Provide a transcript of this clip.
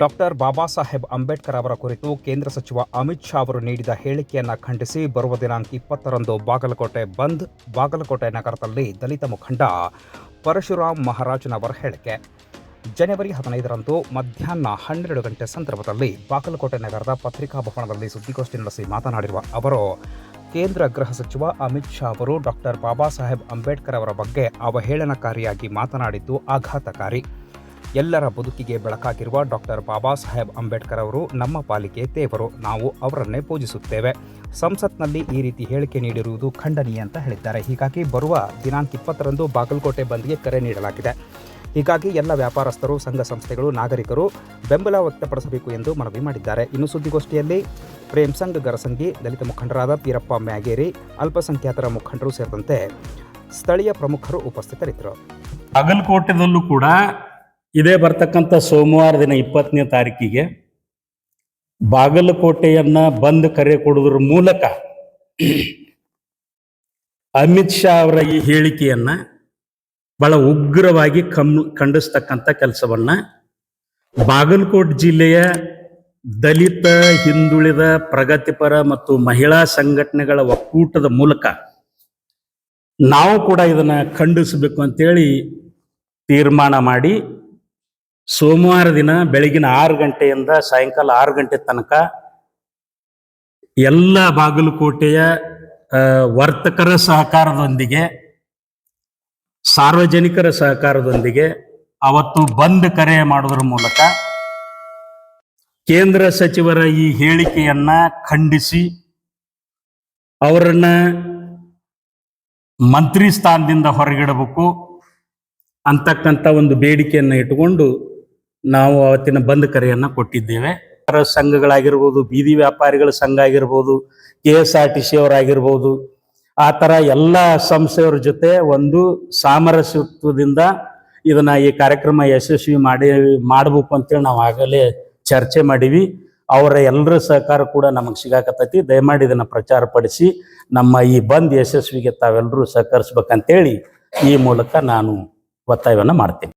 Doctor Baba Saheb Ambedkar ಅವರ ಕುರಿತು ಕೇಂದ್ರ ಸಚಿವ ಅಮಿತ್ ಶಾ ಅವರು ನೀಡಿದ ಹೇಳಿಕೆಯನ್ನು ಖಂಡಿಸಿ ಬರುವ ದಿನಾಂಕ ಇಪ್ಪತ್ತರಂದು ಬಾಗಲಕೋಟೆ ಬಂದ್, ಬಾಗಲಕೋಟೆ ನಗರದಲ್ಲಿ ದಲಿತ ಮುಖಂಡ ಪರಶುರಾಮ್ ಮಹಾರಾಜನವರ ಹೇಳಿಕೆ. ಜನವರಿ ಹದಿನೈದರಂದು ಮಧ್ಯಾಹ್ನ ಹನ್ನೆರಡು ಗಂಟೆ ಸಂದರ್ಭದಲ್ಲಿ ಬಾಗಲಕೋಟೆ ನಗರದ ಪತ್ರಿಕಾ ಭವನದಲ್ಲಿ ಸುದ್ದಿಗೋಷ್ಠಿ ನಡೆಸಿ ಮಾತನಾಡಿರುವ ಅವರು, ಕೇಂದ್ರ ಗೃಹ ಸಚಿವ ಅಮಿತ್ ಶಾ ಅವರು ಡಾಕ್ಟರ್ ಬಾಬಾ ಸಾಹೇಬ್ ಅಂಬೇಡ್ಕರ್ ಅವರ ಬಗ್ಗೆ ಅವಹೇಳನಕಾರಿಯಾಗಿ ಮಾತನಾಡಿದ್ದು ಆಘಾತಕಾರಿ. ಎಲ್ಲರ ಬದುಕಿಗೆ ಬೆಳಕಾಗಿರುವ ಡಾಕ್ಟರ್ ಬಾಬಾ ಸಾಹೇಬ್ ಅಂಬೇಡ್ಕರ್ ಅವರು ನಮ್ಮ ಪಾಲಿಕೆ ದೇವರು, ನಾವು ಅವರನ್ನೇ ಪೂಜಿಸುತ್ತೇವೆ. ಸಂಸತ್ನಲ್ಲಿ ಈ ರೀತಿ ಹೇಳಿಕೆ ನೀಡಿರುವುದು ಖಂಡನೀಯ ಅಂತ ಹೇಳಿದ್ದಾರೆ. ಹೀಗಾಗಿ ಬರುವ ದಿನಾಂಕ ಇಪ್ಪತ್ತರಂದು ಬಾಗಲಕೋಟೆ ಬಂದ್ಗೆ ಕರೆ ನೀಡಲಾಗಿದೆ. ಹೀಗಾಗಿ ಎಲ್ಲ ವ್ಯಾಪಾರಸ್ಥರು, ಸಂಘ ಸಂಸ್ಥೆಗಳು, ನಾಗರಿಕರು ಬೆಂಬಲ ವ್ಯಕ್ತಪಡಿಸಬೇಕು ಎಂದು ಮನವಿ ಮಾಡಿದ್ದಾರೆ. ಇನ್ನು ಸುದ್ದಿಗೋಷ್ಠಿಯಲ್ಲಿ ಪ್ರೇಮ್ ಸಂಘ ಗರಸಂಗಿ ದಲಿತ ಮುಖಂಡರಾದ ಪೀರಪ್ಪ ಮ್ಯಾಗೇರಿ, ಅಲ್ಪಸಂಖ್ಯಾತರ ಮುಖಂಡರು ಸೇರಿದಂತೆ ಸ್ಥಳೀಯ ಪ್ರಮುಖರು ಉಪಸ್ಥಿತರಿದ್ದರು. ಬಾಗಲಕೋಟೆದಲ್ಲೂ ಕೂಡ ಇದೇ ಬರ್ತಕ್ಕಂಥ ಸೋಮವಾರ ದಿನ ಇಪ್ಪತ್ತನೇ ತಾರೀಕಿಗೆ ಬಾಗಲಕೋಟೆಯನ್ನ ಬಂದ್ ಕರೆ ಕೊಡೋದ್ರ ಮೂಲಕ ಅಮಿತ್ ಶಾ ಅವರ ಈ ಹೇಳಿಕೆಯನ್ನ ಬಹಳ ಉಗ್ರವಾಗಿ ಕಮ್ ಖಂಡಿಸ್ತಕ್ಕಂಥ ಕೆಲಸವನ್ನ ಬಾಗಲಕೋಟೆ ಜಿಲ್ಲೆಯ ದಲಿತ, ಹಿಂದುಳಿದ, ಪ್ರಗತಿಪರ ಮತ್ತು ಮಹಿಳಾ ಸಂಘಟನೆಗಳ ಒಕ್ಕೂಟದ ಮೂಲಕ ನಾವು ಕೂಡ ಇದನ್ನ ಖಂಡಿಸಬೇಕು ಅಂತೇಳಿ ತೀರ್ಮಾನ ಮಾಡಿ ಸೋಮವಾರ ದಿನ ಬೆಳಗಿನ ಆರು ಗಂಟೆಯಿಂದ ಸಾಯಂಕಾಲ ಆರು ಗಂಟೆ ತನಕ ಎಲ್ಲ ಬಾಗಲಕೋಟೆಯ ವರ್ತಕರ ಸಹಕಾರದೊಂದಿಗೆ, ಸಾರ್ವಜನಿಕರ ಸಹಕಾರದೊಂದಿಗೆ ಅವತ್ತು ಬಂದ್ ಕರೆ ಮಾಡೋದ್ರ ಮೂಲಕ ಕೇಂದ್ರ ಸಚಿವರ ಈ ಹೇಳಿಕೆಯನ್ನ ಖಂಡಿಸಿ ಅವರನ್ನ ಮಂತ್ರಿ ಸ್ಥಾನದಿಂದ ಹೊರಗಿಡಬೇಕು ಅಂತಕ್ಕಂಥ ಒಂದು ಬೇಡಿಕೆಯನ್ನು ಇಟ್ಟುಕೊಂಡು ನಾವು ಅವತ್ತಿನ ಬಂದ್ ಕರೆಯನ್ನ ಕೊಟ್ಟಿದ್ದೇವೆ. ಸಂಘಗಳಾಗಿರ್ಬೋದು, ಬೀದಿ ವ್ಯಾಪಾರಿಗಳ ಸಂಘ ಆಗಿರ್ಬೋದು K S R T C ಅವರಾಗಿರ್ಬೋದು, ಆ ಥರ ಎಲ್ಲ ಸಂಸ್ಥೆಯವರ ಜೊತೆ ಒಂದು ಸಾಮರಸ್ಯತ್ವದಿಂದ ಇದನ್ನ ಈ ಕಾರ್ಯಕ್ರಮ ಯಶಸ್ವಿ ಮಾಡಿ, ಮಾಡಬೇಕು ಅಂತೇಳಿ ನಾವು ಆಗಲೇ ಚರ್ಚೆ ಮಾಡೀವಿ. ಅವರ ಎಲ್ಲರ ಸಹಕಾರ ಕೂಡ ನಮಗೆ ಸಿಗಾಕತ್ತೈತಿ. ದಯಮಾಡಿ ಇದನ್ನ ಪ್ರಚಾರ ಪಡಿಸಿ, ನಮ್ಮ ಈ ಬಂದ್ ಯಶಸ್ವಿಗೆ ತಾವೆಲ್ಲರೂ ಸಹಕರಿಸ್ಬೇಕಂತೇಳಿ ಈ ಮೂಲಕ ನಾನು ಒತ್ತಾಯವನ್ನು ಮಾಡ್ತೀನಿ.